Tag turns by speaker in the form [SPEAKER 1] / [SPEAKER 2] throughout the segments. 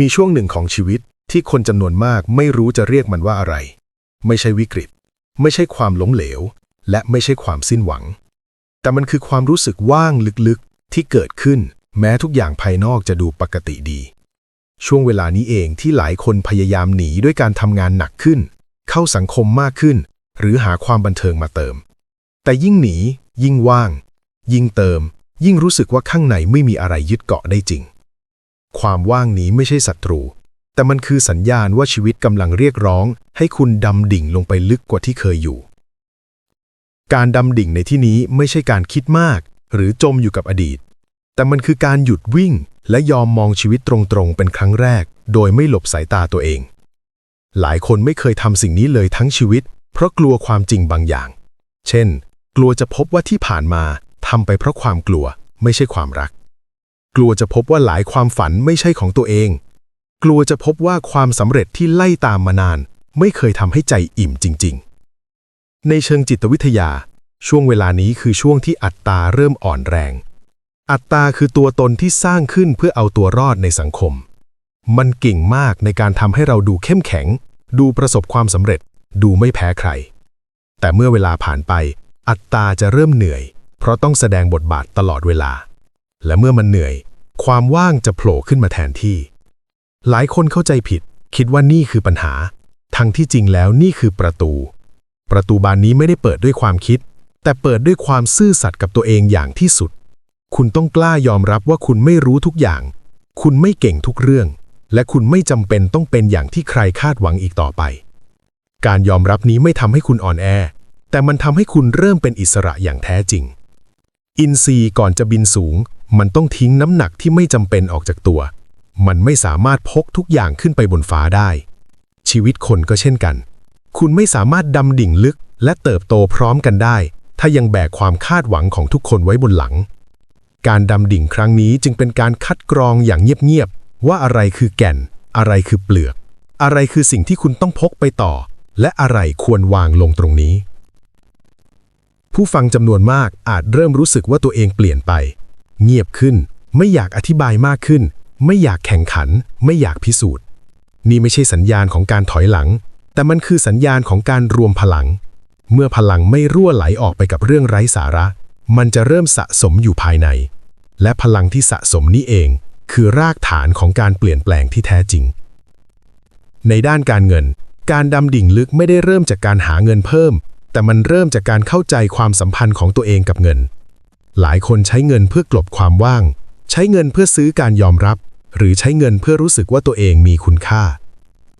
[SPEAKER 1] มีช่วงหนึ่งของชีวิตที่คนจำนวนมากไม่รู้จะเรียกมันว่าอะไร ไม่ใช่วิกฤต ไม่ใช่ความล้มเหลว และไม่ใช่ความสิ้นหวัง แต่มันคือความรู้สึกว่างลึกๆที่เกิดขึ้น แม้ทุกอย่างภายนอกจะดูปกติดี ช่วงเวลานี้เองที่หลายคนพยายามหนีด้วยการทำงานหนักขึ้น เข้าสังคมมากขึ้น หรือหาความบันเทิงมาเติม แต่ยิ่งหนี ยิ่งว่าง ยิ่งเติม ยิ่งรู้สึกว่าข้างในไม่มีอะไรยึดเกาะได้จริง ความว่างนี้ไม่ใช่ศัตรู แต่มันคือสัญญาณว่าชีวิตกำลังเรียกร้อง ให้คุณดำดิ่งลงไปลึกกว่าที่เคยอยู่ การดำดิ่งในที่นี้ไม่ใช่การคิดมาก หรือจมอยู่กับอดีต แต่มันคือการหยุดวิ่ง และยอมมองชีวิตตรงๆเป็นครั้งแรก โดยไม่หลบสายตาตัวเอง หลายคนไม่เคยทำสิ่งนี้เลยทั้งชีวิต เพราะกลัวความจริงบางอย่าง เช่น กลัวจะพบว่าที่ผ่านมาทำไปเพราะความกลัวไม่ใช่ความรัก กลัวจะพบว่าหลายความฝันไม่ใช่ของตัวเอง กลัวจะพบว่าความสำเร็จที่ไล่ตามมานาน ไม่เคยทำให้ใจอิ่มจริง ๆ ในเชิงจิตวิทยา ช่วงเวลานี้คือช่วงที่อัตตาเริ่มอ่อนแรง อัตตาคือตัวตนที่สร้างขึ้นเพื่อเอาตัวรอดในสังคม มันเก่งมากในการทำให้เราดูเข้มแข็ง ดูประสบความสำเร็จ ดูไม่แพ้ใคร แต่เมื่อเวลาผ่านไป อัตตาจะเริ่มเหนื่อย เพราะต้องแสดงบทบาทตลอดเวลา และเมื่อมันเหนื่อย ความว่างจะโผล่ขึ้นมาแทนที่ หลายคนเข้าใจผิด คิดว่านี่คือปัญหา ทั้งที่จริงแล้วนี่คือประตู ประตูบานนี้ไม่ได้เปิดด้วยความคิด แต่เปิดด้วยความซื่อสัตย์กับตัวเองอย่างที่สุด คุณต้องกล้ายอมรับว่าคุณไม่รู้ทุกอย่าง คุณไม่เก่งทุกเรื่อง และคุณไม่จำเป็นต้องเป็นอย่างที่ใครคาดหวังอีกต่อไป การยอมรับนี้ไม่ทำให้คุณอ่อนแอ แต่มันทำให้คุณเริ่มเป็นอิสระอย่างแท้จริง อินทรีย์ก่อนจะบินสูง มันต้องทิ้งน้ำหนักที่ไม่จำเป็นออกจากตัว มันไม่สามารถพกทุกอย่างขึ้นไปบนฟ้าได้ ชีวิตคนก็เช่นกัน คุณไม่สามารถดำดิ่งลึกและเติบโตพร้อมกันได้ ถ้ายังแบกความคาดหวังของทุกคนไว้บนหลัง การดำดิ่งครั้งนี้จึงเป็นการคัดกรองอย่างเงียบๆว่าอะไรคือแก่น อะไรคือเปลือก อะไรคือสิ่งที่คุณต้องพกไปต่อ และอะไรควรวางลงตรงนี้ ผู้ฟังจำนวนมากอาจเริ่มรู้สึกว่าตัวเองเปลี่ยนไป เงียบขึ้น ไม่อยากอธิบายมากขึ้น ไม่อยากแข่งขัน ไม่อยากพิสูจน์ นี่ไม่ใช่สัญญาณของการถอยหลัง แต่มันคือสัญญาณของการรวมพลัง เมื่อพลังไม่รั่วไหลออกไปกับเรื่องไร้สาระ มันจะเริ่มสะสมอยู่ภายใน และพลังที่สะสมนี้เอง คือรากฐานของการเปลี่ยนแปลงที่แท้จริง ในด้านการเงิน การดำดิ่งลึกไม่ได้เริ่มจากการหาเงินเพิ่ม แต่มันเริ่มจากการเข้าใจความสัมพันธ์ของตัวเองกับเงิน หลายคนใช้เงินเพื่อกลบความว่าง ใช้เงินเพื่อซื้อการยอมรับ หรือใช้เงินเพื่อรู้สึกว่าตัวเองมีคุณค่า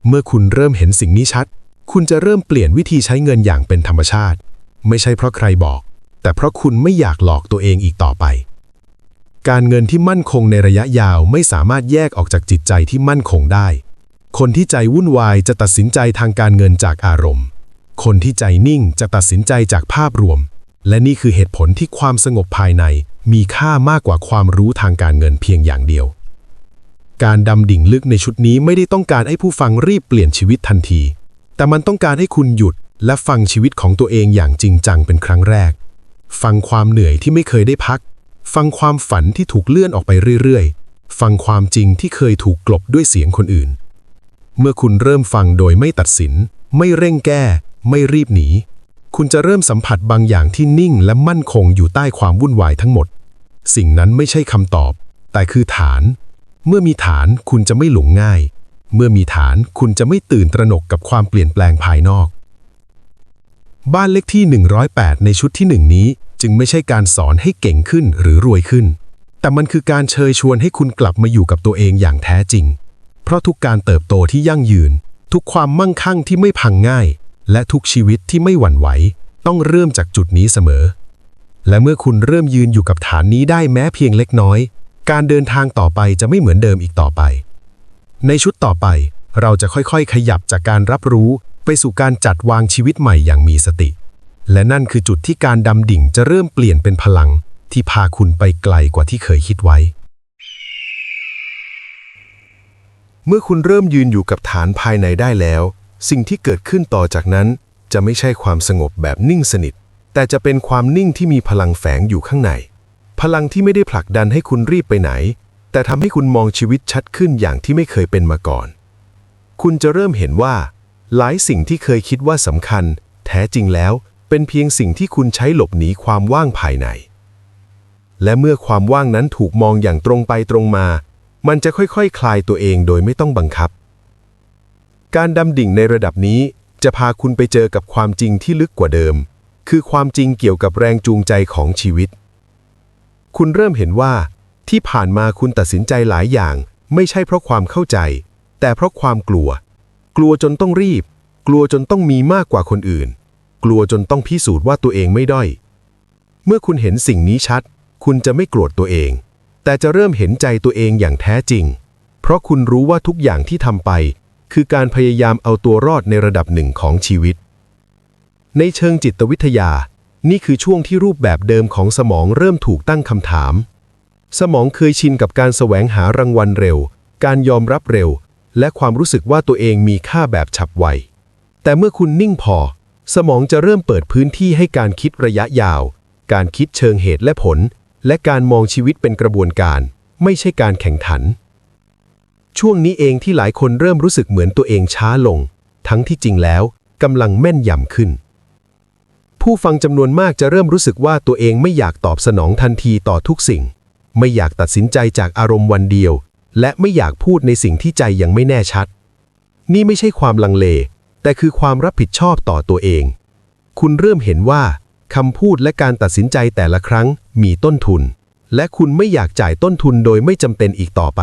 [SPEAKER 1] เมื่อคุณเริ่มเห็นสิ่งนี้ชัด คุณจะเริ่มเปลี่ยนวิธีใช้เงินอย่างเป็นธรรมชาติ ไม่ใช่เพราะใครบอก แต่เพราะคุณไม่อยากหลอกตัวเองอีกต่อไป การเงินที่มั่นคงในระยะยาวไม่สามารถแยกออกจากจิตใจที่มั่นคงได้ คนที่ใจวุ่นวายจะตัดสินใจทางการเงินจากอารมณ์ คนที่ใจนิ่งจะตัดสินใจจากภาพรวม และนี่คือเหตุผลที่ความสงบภายในมีค่ามากกว่าความรู้ทางการเงินเพียงอย่างเดียว การดำดิ่งลึกในชุดนี้ไม่ได้ต้องการให้ผู้ฟังรีบเปลี่ยนชีวิตทันที แต่มันต้องการให้คุณหยุดและฟังชีวิตของตัวเองอย่างจริงจังเป็นครั้งแรก ฟังความเหนื่อยที่ไม่เคยได้พัก ฟังความฝันที่ถูกเลื่อนออกไปเรื่อยๆ ฟังความจริงที่เคยถูกกลบด้วยเสียงคนอื่น เมื่อคุณเริ่มฟังโดยไม่ตัดสิน ไม่เร่งแก้ ไม่รีบหนี คุณจะเริ่มสัมผัสบางอย่างที่นิ่งและมั่นคงอยู่ใต้ความวุ่นวายทั้งหมด สิ่งนั้นไม่ใช่คำตอบ แต่คือฐาน เมื่อมีฐานคุณจะไม่หลงง่าย เมื่อมีฐานคุณจะไม่ตื่นตระหนกกับความเปลี่ยนแปลงภายนอก บ้านเลขที่ 108 ในชุดที่หนึ่งนี้จึงไม่ใช่การสอนให้เก่งขึ้นหรือรวยขึ้น แต่มันคือการเชิญชวนให้คุณกลับมาอยู่กับตัวเองอย่างแท้จริง เพราะทุกการเติบโตที่ยั่งยืน ทุกความมั่งคั่งที่ไม่พังง่าย และทุกชีวิตที่ไม่หวั่นไหว ต้องเริ่มจากจุดนี้เสมอ และเมื่อคุณเริ่มยืนอยู่กับฐานนี้ได้แม้เพียงเล็กน้อย การเดินทางต่อไปจะไม่เหมือนเดิมอีกต่อไป ในชุดต่อไปเราจะค่อยๆ ขยับจากการรับรู้ไปสู่การจัดวางชีวิตใหม่อย่างมีสติ และนั่นคือจุดที่การดำดิ่งจะเริ่มเปลี่ยนเป็นพลัง ที่พาคุณไปไกลกว่าที่เคยคิดไว้ เมื่อคุณเริ่มยืนอยู่กับฐานภายในได้แล้ว สิ่งที่เกิดขึ้นต่อจากนั้น จะไม่ใช่ความสงบแบบนิ่งสนิท แต่จะเป็นความนิ่งที่มีพลังแฝงอยู่ข้างใน พลังที่ไม่ได้ผลักดันให้คุณรีบไปไหน แต่ทำให้คุณมองชีวิตชัดขึ้นอย่างที่ไม่เคยเป็นมาก่อน คุณจะเริ่มเห็นว่า หลายสิ่งที่เคยคิดว่าสำคัญ แท้จริงแล้ว เป็นเพียงสิ่งที่คุณใช้หลบหนีความว่างภายใน และเมื่อความว่างนั้นถูกมองอย่างตรงไปตรงมา มันจะค่อยๆคคลายตัวเองโดยไม่ต้องบังคับ การดำดิ่งในระดับนี้จะพาคุณไปเจอกับความจริงที่ลึกกว่าเดิม คือความจริงเกี่ยวกับแรงจูงใจของชีวิต คุณเริ่มเห็นว่า ที่ผ่านมาคุณตัดสินใจหลายอย่าง ไม่ใช่เพราะความเข้าใจ แต่เพราะความกลัว กลัวจนต้องรีบ กลัวจนต้องมีมากกว่าคนอื่น กลัวจนต้องพิสูจน์ว่าตัวเองไม่ด้อย เมื่อคุณเห็นสิ่งนี้ชัด คุณจะไม่โกรธตัวเอง แต่จะเริ่มเห็นใจตัวเองอย่างแท้จริง เพราะคุณรู้ว่าทุกอย่างที่ทำไป คือการพยายามเอาตัวรอดในระดับหนึ่งของชีวิต ในเชิงจิตวิทยา นี่คือช่วงที่รูปแบบเดิมของสมองเริ่มถูกตั้งคำถาม สมองเคยชินกับการแสวงหารางวัลเร็ว การยอมรับเร็ว และความรู้สึกว่าตัวเองมีค่าแบบฉับไว แต่เมื่อคุณนิ่งพอ สมองจะเริ่มเปิดพื้นที่ให้การคิดระยะยาว การคิดเชิงเหตุและผล และการมองชีวิตเป็นกระบวนการ ไม่ใช่การแข่งขัน ช่วงนี้เองที่หลายคนเริ่มรู้สึกเหมือนตัวเองช้าลง ทั้งที่จริงแล้วกำลังแม่นยำขึ้น ผู้ฟังจำนวนมากจะเริ่มรู้สึกว่าตัวเองไม่อยากตอบสนองทันทีต่อทุกสิ่ง ไม่อยากตัดสินใจจากอารมณ์วันเดียว และไม่อยากพูดในสิ่งที่ใจยังไม่แน่ชัด นี่ไม่ใช่ความลังเล แต่คือความรับผิดชอบต่อตัวเอง คุณเริ่มเห็นว่าคำพูดและการตัดสินใจแต่ละครั้งมีต้นทุน และคุณไม่อยากจ่ายต้นทุนโดยไม่จำเป็นอีกต่อไป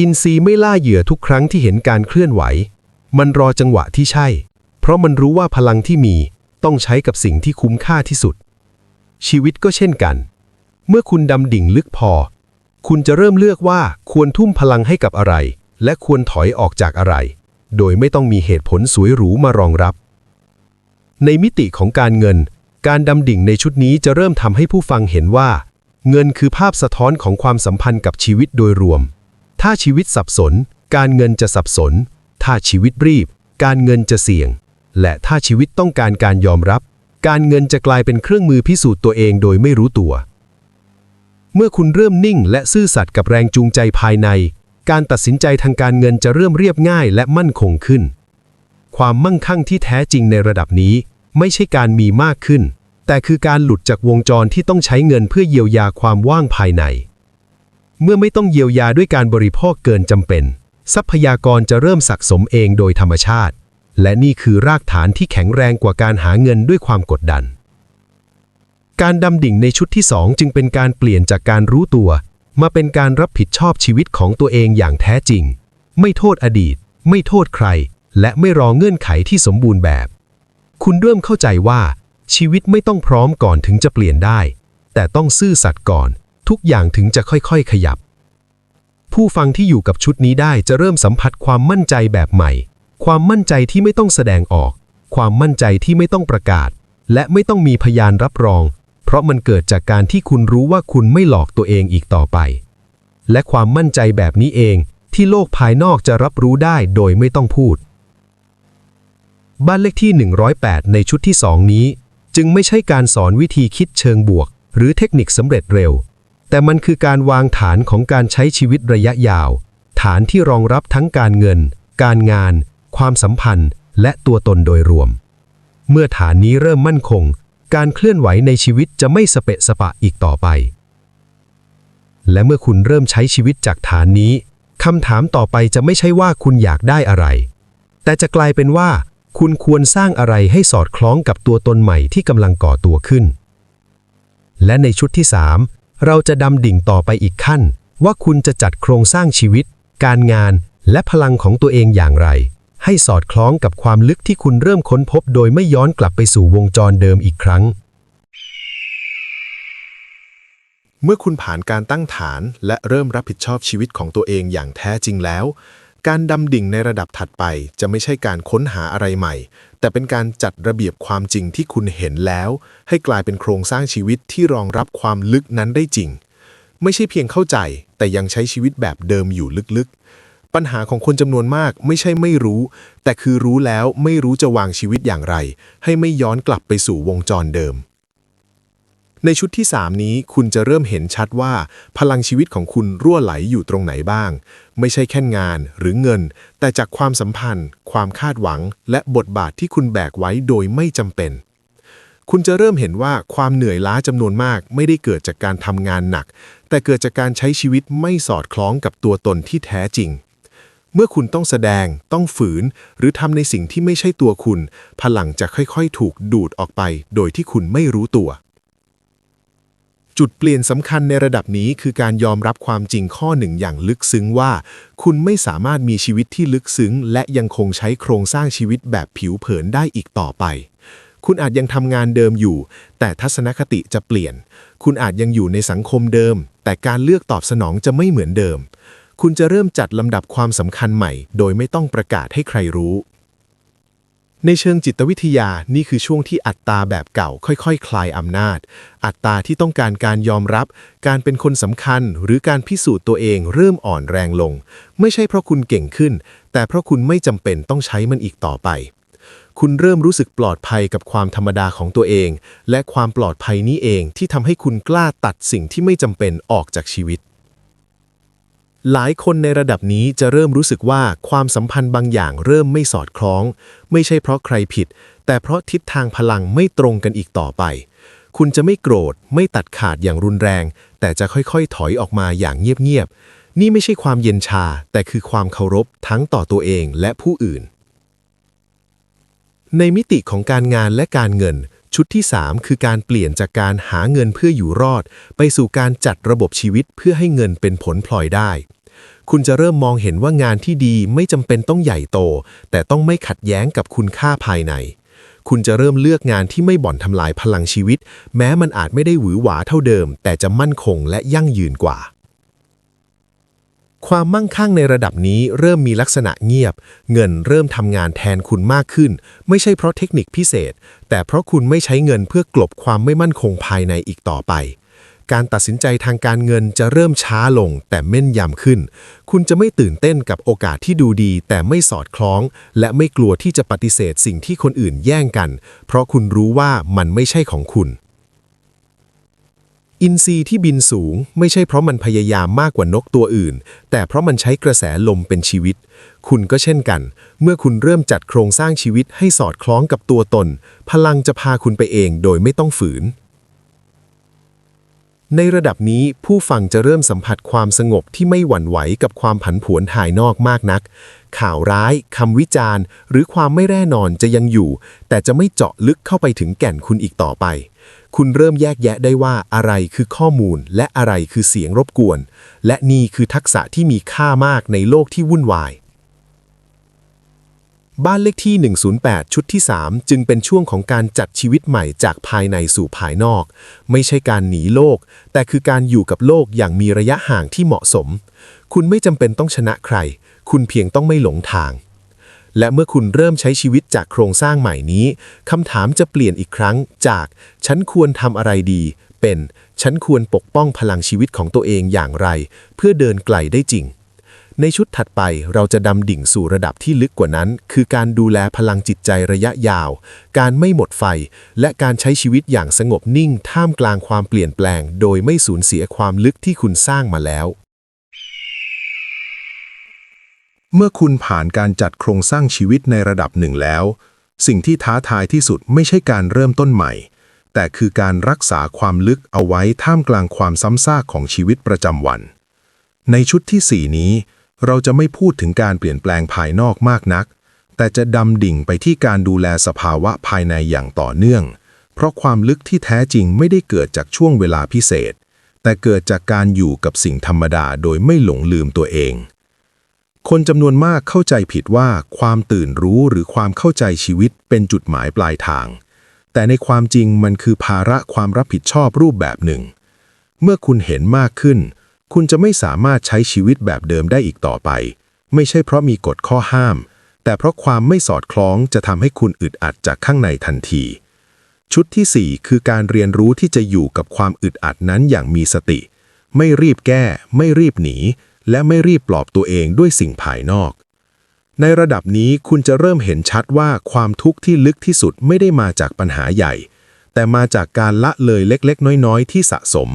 [SPEAKER 1] อินทรีย์ไม่ล่าเหยื่อทุกครั้งที่เห็นการเคลื่อนไหว มันรอจังหวะที่ใช่ เพราะมันรู้ว่าพลังที่มีต้องใช้กับสิ่งที่คุ้มค่าที่สุด ชีวิตก็เช่นกัน เมื่อคุณดำดิ่งลึกพอ คุณจะเริ่มเลือกว่าควรทุ่มพลังให้กับอะไร และควรถอยออกจากอะไร โดยไม่ต้องมีเหตุผลสวยหรูมารองรับ ในมิติของการเงิน การดำดิ่งในชุดนี้จะเริ่มทำให้ผู้ฟังเห็นว่า เงินคือภาพสะท้อนของความสัมพันธ์กับชีวิตโดยรวม ถ้าชีวิตสับสน การเงินจะสับสน ถ้าชีวิตรีบ การเงินจะเสี่ยง และถ้าชีวิตต้องการการยอมรับ การเงินจะกลายเป็นเครื่องมือพิสูจน์ตัวเองโดยไม่รู้ตัว เมื่อคุณเริ่มนิ่งและซื่อสัตย์กับแรงจูงใจภายใน การตัดสินใจทางการเงินจะเริ่มเรียบง่ายและมั่นคงขึ้น ความมั่งคั่งที่แท้จริงในระดับนี้ ไม่ใช่การมีมากขึ้น แต่คือการหลุดจากวงจรที่ต้องใช้เงินเพื่อเยียวยาความว่างภายใน เมื่อไม่ต้องเยียวยาด้วยการบริโภคเกินจำเป็น ทรัพยากรจะเริ่มสะสมเองโดยธรรมชาติ และนี่คือรากฐานที่แข็งแรงกว่าการหาเงินด้วยความกดดัน การดำดิ่งในชุดที่สองจึงเป็นการเปลี่ยนจากการรู้ตัว มาเป็นการรับผิดชอบชีวิตของตัวเองอย่างแท้จริง ไม่โทษอดีต ไม่โทษใคร และไม่รอเงื่อนไขที่สมบูรณ์แบบ คุณเริ่มเข้าใจว่าชีวิตไม่ต้องพร้อมก่อนถึงจะเปลี่ยนได้ แต่ต้องซื่อสัตย์ก่อน ทุกอย่างถึงจะค่อยๆขยับ ผู้ฟังที่อยู่กับชุดนี้ได้จะเริ่มสัมผัสความมั่นใจแบบใหม่ ความมั่นใจที่ไม่ต้องแสดงออก ความมั่นใจที่ไม่ต้องประกาศ และไม่ต้องมีพยานรับรอง เพราะมันเกิดจากการที่คุณรู้ว่าคุณไม่หลอกตัวเองอีกต่อไป และความมั่นใจแบบนี้เองที่โลกภายนอกจะรับรู้ได้โดยไม่ต้องพูด บ้านเลขที่ 108 ในชุดที่ 2 นี้ จึงไม่ใช่การสอนวิธีคิดเชิงบวก หรือเทคนิคสำเร็จเร็ว แต่มันคือการวางฐานของการใช้ชีวิตระยะยาว ฐานที่รองรับทั้งการเงิน การงาน ความสัมพันธ์ และตัวตนโดยรวม เมื่อฐานนี้เริ่มมั่นคง การเคลื่อนไหวในชีวิตจะไม่สเปะสปะอีกต่อไป และเมื่อคุณเริ่มใช้ชีวิตจากฐานนี้คำถามต่อไปจะไม่ใช่ว่าคุณอยากได้อะไร แต่จะกลายเป็นว่า คุณควรสร้างอะไรให้สอดคล้องกับตัวตนใหม่ที่กำลังก่อตัวขึ้น และในชุดที่ 3 เราจะดำดิ่งต่อไปอีกขั้น ว่าคุณจะจัดโครงสร้างชีวิต การงานและพลังของตัวเองอย่างไร ให้สอดคล้องกับความลึกที่คุณเริ่มค้นพบ โดยไม่ย้อนกลับไปสู่วงจรเดิมอีกครั้ง
[SPEAKER 2] เมื่อคุณผ่านการตั้งฐานและเริ่มรับผิดชอบชีวิตของตัวเองอย่างแท้จริงแล้ว การดำดิ่งในระดับถัดไปจะไม่ใช่การค้นหาอะไรใหม่ แต่เป็นการจัดระเบียบความจริงที่คุณเห็นแล้ว ให้กลายเป็นโครงสร้างชีวิตที่รองรับความลึกนั้นได้จริง ไม่ใช่เพียงเข้าใจ แต่ยังใช้ชีวิตแบบเดิมอยู่ลึกๆ ปัญหาของคนจำนวนมากไม่ใช่ไม่รู้ แต่คือรู้แล้วไม่รู้จะวางชีวิตอย่างไร ให้ไม่ย้อนกลับไปสู่วงจรเดิม ในชุดที่ 3 นี้คุณจะเริ่มเห็นชัดว่า พลังชีวิตของคุณรั่วไหลอยู่ตรงไหนบ้าง ไม่ใช่แค่งานหรือเงิน แต่จากความสัมพันธ์ ความคาดหวัง และบทบาทที่คุณแบกไว้โดยไม่จำเป็น คุณจะเริ่มเห็นว่าความเหนื่อยล้าจำนวนมากไม่ได้เกิดจากการทำงานหนัก แต่เกิดจากการใช้ชีวิตไม่สอดคล้องกับตัวตนที่แท้จริงเมื่อคุณต้องแสดง ต้องฝืน หรือทำในสิ่งที่ไม่ใช่ตัวคุณ พลังจะค่อยๆ ถูกดูดออกไป โดยที่คุณไม่รู้ตัว จุดเปลี่ยนสำคัญในระดับนี้คือการยอมรับความจริงข้อหนึ่งอย่างลึกซึ้งว่า คุณไม่สามารถมีชีวิตที่ลึกซึ้ง และยังคงใช้โครงสร้างชีวิตแบบผิวเผินได้อีกต่อไป คุณอาจยังทำงานเดิมอยู่ แต่ทัศนคติจะเปลี่ยน คุณอาจยังอยู่ในสังคมเดิม แต่การเลือกตอบสนองจะไม่เหมือนเดิม คุณจะเริ่มจัดลำดับความสำคัญใหม่ โดยไม่ต้องประกาศให้ใครรู้ ในเชิงจิตวิทยานี่คือช่วงที่อัตตาแบบเก่าค่อยๆคคลายอำนาจ อัตตาที่ต้องการการยอมรับ การเป็นคนสำคัญ หรือการพิสูจน์ตัวเองเริ่มอ่อนแรงลง ไม่ใช่เพราะคุณเก่งขึ้น แต่เพราะคุณไม่จำเป็นต้องใช้มันอีกต่อไป คุณเริ่มรู้สึกปลอดภัยกับความธรรมดาของตัวเอง และความปลอดภัยนี้เองที่ทำให้คุณกล้าตัดสิ่งที่ไม่จำเป็นออกจากชีวิต หลายคนในระดับนี้จะเริ่มรู้สึกว่าความสัมพันธ์บางอย่างเริ่มไม่สอดคล้อง ไม่ใช่เพราะใครผิด แต่เพราะทิศทางพลังไม่ตรงกันอีกต่อไป คุณจะไม่โกรธ ไม่ตัดขาดอย่างรุนแรง แต่จะค่อยๆ ถอยออกมาอย่างเงียบๆ นี่ไม่ใช่ความเย็นชา แต่คือความเคารพทั้งต่อตัวเองและผู้อื่น ในมิติของการงานและการเงิน ชุดที่ 3 คือการเปลี่ยนจากการหาเงินเพื่ออยู่รอด ไปสู่การจัดระบบชีวิตเพื่อให้เงินเป็นผลพลอยได้ คุณจะเริ่มมองเห็นว่างานที่ดีไม่จำเป็นต้องใหญ่โต แต่ต้องไม่ขัดแย้งกับคุณค่าภายใน คุณจะเริ่มเลือกงานที่ไม่บ่อนทำลายพลังชีวิต แม้มันอาจไม่ได้หวือหวาเท่าเดิม แต่จะมั่นคงและยั่งยืนกว่า ความมั่งคั่งในระดับนี้เริ่มมีลักษณะเงียบ เงินเริ่มทำงานแทนคุณมากขึ้น ไม่ใช่เพราะเทคนิคพิเศษ แต่เพราะคุณไม่ใช้เงินเพื่อกลบความไม่มั่นคงภายในอีกต่อไป การตัดสินใจทางการเงินจะเริ่มช้าลงแต่แม่นยำขึ้น คุณจะไม่ตื่นเต้นกับโอกาสที่ดูดี แต่ไม่สอดคล้อง และไม่กลัวที่จะปฏิเสธสิ่งที่คนอื่นแย่งกัน เพราะคุณรู้ว่ามันไม่ใช่ของคุณ อินทรีที่บินสูงไม่ใช่เพราะมันพยายามมากกว่านกตัวอื่น แต่เพราะมันใช้กระแสลมเป็นชีวิต คุณก็เช่นกัน เมื่อคุณเริ่มจัดโครงสร้างชีวิตให้สอดคล้องกับตัวตน พลังจะพาคุณไปเองโดยไม่ต้องฝืน ในระดับนี้ผู้ฟังจะเริ่มสัมผัสความสงบที่ไม่หวั่นไหวกับความผันผวนภายนอกมากนัก ข่าวร้ายคำวิจารณ์ หรือความไม่แน่นอนจะยังอยู่ แต่จะไม่เจาะลึกเข้าไปถึงแก่นคุณอีกต่อไป คุณเริ่มแยกแยะได้ว่าอะไรคือข้อมูล และอะไรคือเสียงรบกวน และนี่คือทักษะที่มีค่ามากในโลกที่วุ่นวาย บ้านเลขที่ 108 ชุดที่ 3 จึงเป็นช่วงของการจัดชีวิตใหม่จากภายในสู่ภายนอก ไม่ใช่การหนีโลก แต่คือการอยู่กับโลกอย่างมีระยะห่างที่เหมาะสม คุณไม่จำเป็นต้องชนะใคร คุณเพียงต้องไม่หลงทาง และเมื่อคุณเริ่มใช้ชีวิตจากโครงสร้างใหม่นี้คำถามจะเปลี่ยนอีกครั้งจาก ฉันควรทำอะไรดี เป็น ฉันควรปกป้องพลังชีวิตของตัวเองอย่างไร เพื่อเดินไกลได้จริง ในชุดถัดไปเราจะดำดิ่งสู่ระดับที่ลึกกว่านั้น คือการดูแลพลังจิตใจระยะยาว การไม่หมดไฟ และการใช้ชีวิตอย่างสงบนิ่ง ท่ามกลางความเปลี่ยนแปลง โดยไม่สูญเสียความลึกที่คุณสร้างมาแล้ว
[SPEAKER 1] เมื่อคุณผ่านการจัดโครงสร้างชีวิตในระดับหนึ่งแล้ว สิ่งที่ท้าทายที่สุดไม่ใช่การเริ่มต้นใหม่ แต่คือการรักษาความลึกเอาไว้ท่ามกลางความซ้ำซากของชีวิตประจำวัน ในชุดที่ 4 นี้ เราจะไม่พูดถึงการเปลี่ยนแปลงภายนอกมากนัก แต่จะดำดิ่งไปที่การดูแลสภาวะภายในอย่างต่อเนื่อง เพราะความลึกที่แท้จริงไม่ได้เกิดจากช่วงเวลาพิเศษ แต่เกิดจากการอยู่กับสิ่งธรรมดาโดยไม่หลงลืมตัวเอง คนจำนวนมากเข้าใจผิดว่าความตื่นรู้หรือความเข้าใจชีวิตเป็นจุดหมายปลายทาง แต่ในความจริงมันคือภาระความรับผิดชอบรูปแบบหนึ่ง เมื่อคุณเห็นมากขึ้น คุณจะไม่สามารถใช้ชีวิตแบบเดิมได้อีกต่อไป ไม่ใช่เพราะมีกฎข้อห้าม แต่เพราะความไม่สอดคล้องจะทำให้คุณอึดอัดจากข้างในทันที ชุดที่ 4 คือการเรียนรู้ที่จะอยู่กับความอึดอัดนั้นอย่างมีสติ ไม่รีบแก้ ไม่รีบหนี และไม่รีบปลอบตัวเองด้วยสิ่งภายนอก ในระดับนี้คุณจะเริ่มเห็นชัดว่าความทุกข์ที่ลึกที่สุดไม่ได้มาจากปัญหาใหญ่
[SPEAKER 2] แต่มาจากการละเลยเล็กๆ น้อยๆ ที่สะสม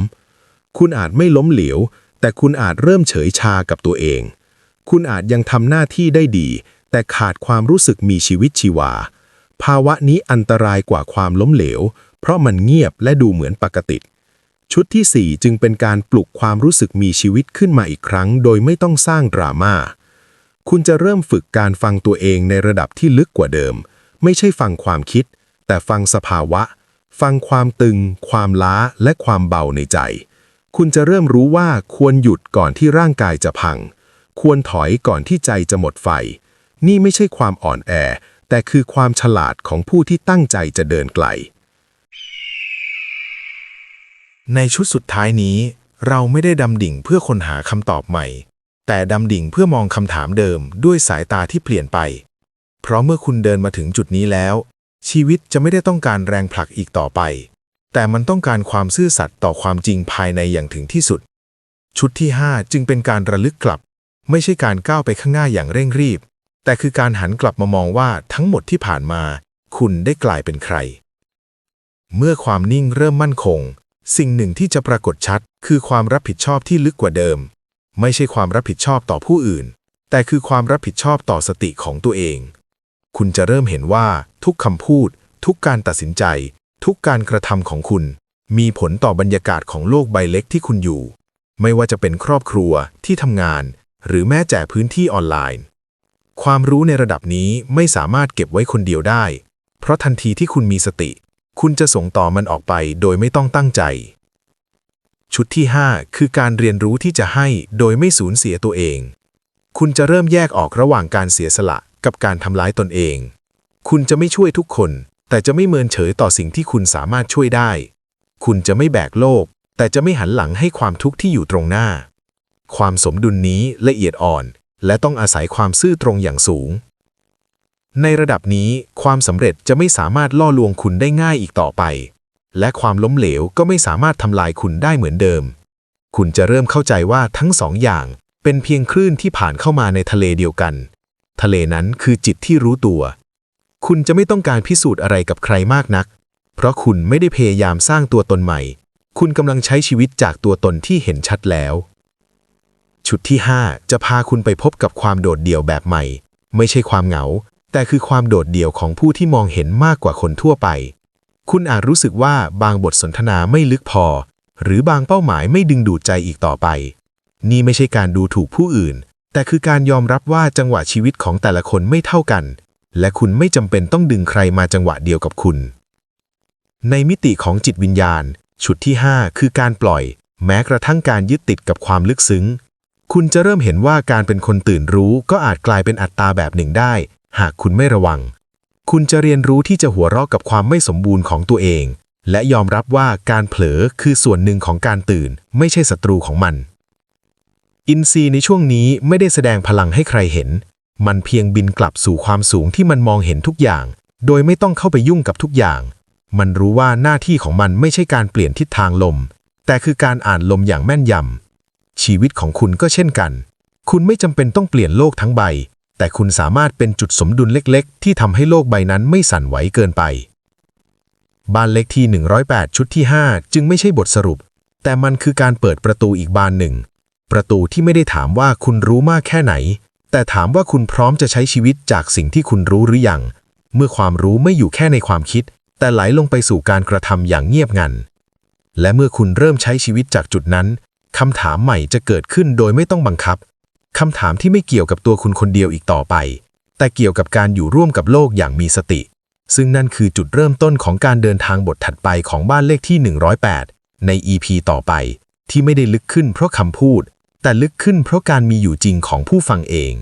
[SPEAKER 2] คุณอาจไม่ล้มเหลว แต่คุณอาจเริ่มเฉยชากับตัวเอง คุณอาจยังทำหน้าที่ได้ดี แต่ขาดความรู้สึกมีชีวิตชีวา ภาวะนี้อันตรายกว่าความล้มเหลว เพราะมันเงียบและดูเหมือนปกติ ชุดที่ 4 จึงเป็นการปลุกความรู้สึกมีชีวิตขึ้นมาอีกครั้ง โดยไม่ต้องสร้างดราม่า คุณจะเริ่มฝึกการฟังตัวเองในระดับที่ลึกกว่าเดิม ไม่ใช่ฟังความคิด แต่ฟังสภาวะ ฟังความตึง ความล้า และความเบาในใจ คุณจะเริ่มรู้ว่าควรหยุดก่อนที่ร่างกายจะพัง ควรถอยก่อนที่ใจจะหมดไฟ นี่ไม่ใช่ความอ่อนแอ แต่คือความฉลาดของผู้ที่ตั้งใจจะเดินไกล ในชุดสุดท้ายนี้ เราไม่ได้ดำดิ่งเพื่อค้นหาคำตอบใหม่ แต่ดำดิ่งเพื่อมองคำถามเดิมด้วยสายตาที่เปลี่ยนไป เพราะเมื่อคุณเดินมาถึงจุดนี้แล้ว ชีวิตจะไม่ได้ต้องการแรงผลักอีกต่อไป แต่มันต้องการความซื่อสัตย์ต่อความจริงภายในอย่างถึงที่สุด ชุดที่ 5 จึงเป็นการระลึกกลับ ไม่ใช่การก้าวไปข้างหน้าอย่างเร่งรีบ แต่คือการหันกลับมามองว่าทั้งหมดที่ผ่านมา คุณได้กลายเป็นใคร เมื่อความนิ่งเริ่มมั่นคง สิ่งหนึ่งที่จะปรากฏชัด คือความรับผิดชอบที่ลึกกว่าเดิม ไม่ใช่ความรับผิดชอบต่อผู้อื่น แต่คือความรับผิดชอบต่อสติของตัวเอง คุณจะเริ่มเห็นว่าทุกคำพูด ทุกการตัดสินใจ ทุกการกระทำของคุณ มีผลต่อบรรยากาศของโลกใบเล็กที่คุณอยู่ ไม่ว่าจะเป็นครอบครัวที่ทำงาน หรือแม้แต่พื้นที่ออนไลน์ ความรู้ในระดับนี้ไม่สามารถเก็บไว้คนเดียวได้ เพราะทันทีที่คุณมีสติ คุณจะส่งต่อมันออกไปโดยไม่ต้องตั้งใจ ชุดที่ 5 คือการเรียนรู้ที่จะให้โดยไม่สูญเสียตัวเอง คุณจะเริ่มแยกออกระหว่างการเสียสละกับการทำร้ายตนเอง คุณจะไม่ช่วยทุกคน แต่จะไม่เมินเฉยต่อสิ่งที่คุณสามารถช่วยได้ คุณจะไม่แบกโลก แต่จะไม่หันหลังให้ความทุกข์ที่อยู่ตรงหน้า ความสมดุลนี้ละเอียดอ่อน และต้องอาศัยความซื่อตรงอย่างสูง ในระดับนี้ความสำเร็จจะไม่สามารถล่อลวงคุณได้ง่ายอีกต่อไป และความล้มเหลวก็ไม่สามารถทำลายคุณได้เหมือนเดิม คุณจะเริ่มเข้าใจว่าทั้งสองอย่างเป็นเพียงคลื่นที่ผ่านเข้ามาในทะเลเดียวกัน ทะเลนั้นคือจิตที่รู้ตัว คุณจะไม่ต้องการพิสูจน์อะไรกับใครมากนัก เพราะคุณไม่ได้พยายามสร้างตัวตนใหม่ คุณกำลังใช้ชีวิตจากตัวตนที่เห็นชัดแล้ว ชุดที่ 5 จะพาคุณไปพบกับความโดดเดี่ยวแบบใหม่ ไม่ใช่ความเหงา แต่คือความโดดเดี่ยวของผู้ที่มองเห็นมากกว่าคนทั่วไป คุณอาจรู้สึกว่าบางบทสนทนาไม่ลึกพอ หรือบางเป้าหมายไม่ดึงดูดใจอีกต่อไป นี่ไม่ใช่การดูถูกผู้อื่น แต่คือการยอมรับว่าจังหวะชีวิตของแต่ละคนไม่เท่ากัน และคุณไม่จำเป็นต้องดึงใครมาจังหวะเดียวกับคุณ ในมิติของจิตวิญญาณ ชุดที่ 5 คือการปล่อย แม้กระทั่งการยึดติดกับความลึกซึ้ง คุณจะเริ่มเห็นว่าการเป็นคนตื่นรู้ก็อาจกลายเป็นอัตตาแบบหนึ่งได้ หากคุณไม่ระวัง คุณจะเรียนรู้ที่จะหัวเราะกับความไม่สมบูรณ์ของตัวเอง และยอมรับว่าการเผลอคือส่วนหนึ่งของการตื่น ไม่ใช่ศัตรูของมัน อินทรีย์ในช่วงนี้ไม่ได้แสดงพลังให้ใครเห็น มันเพียงบินกลับสู่ความสูงที่มันมองเห็นทุกอย่าง โดยไม่ต้องเข้าไปยุ่งกับทุกอย่าง มันรู้ว่าหน้าที่ของมันไม่ใช่การเปลี่ยนทิศทางลม แต่คือการอ่านลมอย่างแม่นยำ ชีวิตของคุณก็เช่นกัน คุณไม่จำเป็นต้องเปลี่ยนโลกทั้งใบ แต่คุณสามารถเป็นจุดสมดุลเล็กๆ ที่ทำให้โลกใบนั้นไม่สั่นไหวเกินไป บ้านเลขที่ 108 ชุดที่ 5 จึงไม่ใช่บทสรุป แต่มันคือการเปิดประตูอีกบานหนึ่ง ประตูที่ไม่ได้ถามว่าคุณรู้มากแค่ไหน แต่ถามว่าคุณพร้อมจะใช้ชีวิตจากสิ่งที่คุณรู้หรือยัง เมื่อความรู้ไม่อยู่แค่ในความคิด แต่ไหลลงไปสู่การกระทำอย่างเงียบงัน และเมื่อคุณเริ่มใช้ชีวิตจากจุดนั้นคำถามใหม่จะเกิดขึ้นโดยไม่ต้องบังคับคำถามที่ไม่เกี่ยวกับตัวคุณคนเดียวอีกต่อไป แต่เกี่ยวกับการอยู่ร่วมกับโลกอย่างมีสติ ซึ่งนั่นคือจุดเริ่มต้นของการเดินทางบทถัดไปของบ้านเลขที่ 108 ใน EP ต่อไป ที่ไม่ได้ลึกขึ้นเพราะคำพูด แต่ลึกขึ้นเพราะการมีอยู่จริงของผู้ฟังเอง